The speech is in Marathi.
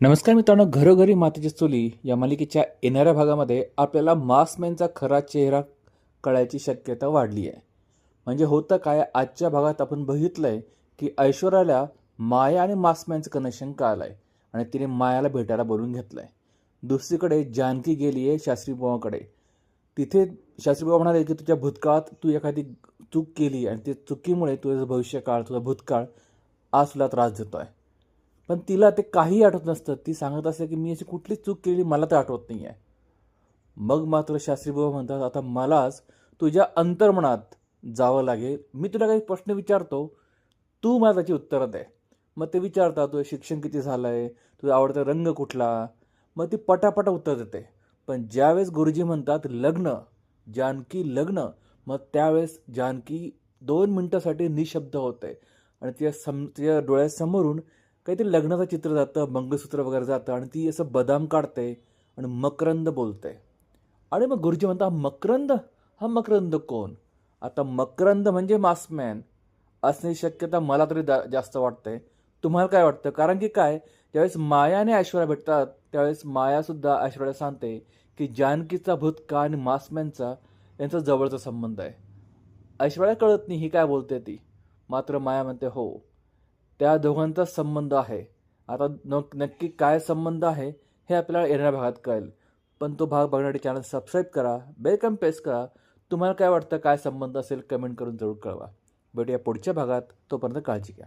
नमस्कार मित्रांनो घरोघरी मातीची चुली या मालिकेच्या येणाऱ्या भागामध्ये आपल्याला मास्कमॅनचा खरा चेहरा कळायची शक्यता वाढली आहे. म्हणजे होतं काय आजच्या भागात आपण बघितलं आहे की ऐश्वर्याला माया आणि मास्कमॅनचं कनेक्शन कळलं आहे आणि तिने मायाला भेटायला बोलून घेतलं आहे दुसरीकडे जानकी गेली आहे शास्त्री बुवाकडे. तिथे शास्त्री बुवा म्हणाले की तुझ्या भूतकाळात तू एखादी चूक केली आणि त्या चुकीमुळे तुझं भविष्यकाळ तुझा भूतकाळ आज तुला त्रास देतो आहे पण तिला ते काही आठवत नसतं. ती सांगत असते की मी अशी कुठलीच चूक केली मला तर आठवत नाही आहे मग मात्र शास्त्री बाबा म्हणतात आता मलाच तुझ्या अंतर्मनात जावं लागेल. मी तुला काही प्रश्न विचारतो. तू मला त्याची उत्तरं दे. मग ते विचारता तुझं शिक्षण किती झालं आहे तुझा आवडता रंग कुठला? मग ती पटापटा उत्तर देते. पण ज्यावेळेस गुरुजी म्हणतात लग्न जानकी लग्न मग त्यावेळेस जानकी दोन मिनटासाठी निशब्द होते. आणि तिच्या सम तिच्या डोळ्यासमोरून काहीतरी लग्नाचं चित्र जातं मंगळसूत्र वगैरे जातं आणि ती असं बदाम काढते आणि मकरंद बोलते. आणि मग गुरुजी म्हणतात मकरंद? हा मकरंद कोण? आता मकरंद म्हणजे मासमॅन असण्याची शक्यता मला तरी दा जास्त वाटते तुम्हाला काय वाटतं? कारण की काय? ज्यावेळेस माया आणि ऐश्वर्या भेटतात त्यावेळेस मायासुद्धा ऐश्वर्या सांगते की जानकीचा भूतकाळ आणि मासमॅनचा यांचा जवळचा संबंध आहे. ऐश्वर्या कळत नाही ही काय बोलते ती? मात्र माया म्हणते हो त्या दोघांचा संबंध आहे. आता न नक्की काय संबंध आहे हे आपल्याला येणाऱ्या भागात कळेल. पण तो भाग बघण्यासाठी चॅनल सबस्क्राईब करा बेलकम प्रेस करा. तुम्हाला काय वाटतं काय संबंध असेल कमेंट करून जरूर कळवा. भेटूया पुढच्या भागात तोपर्यंत काळजी घ्या.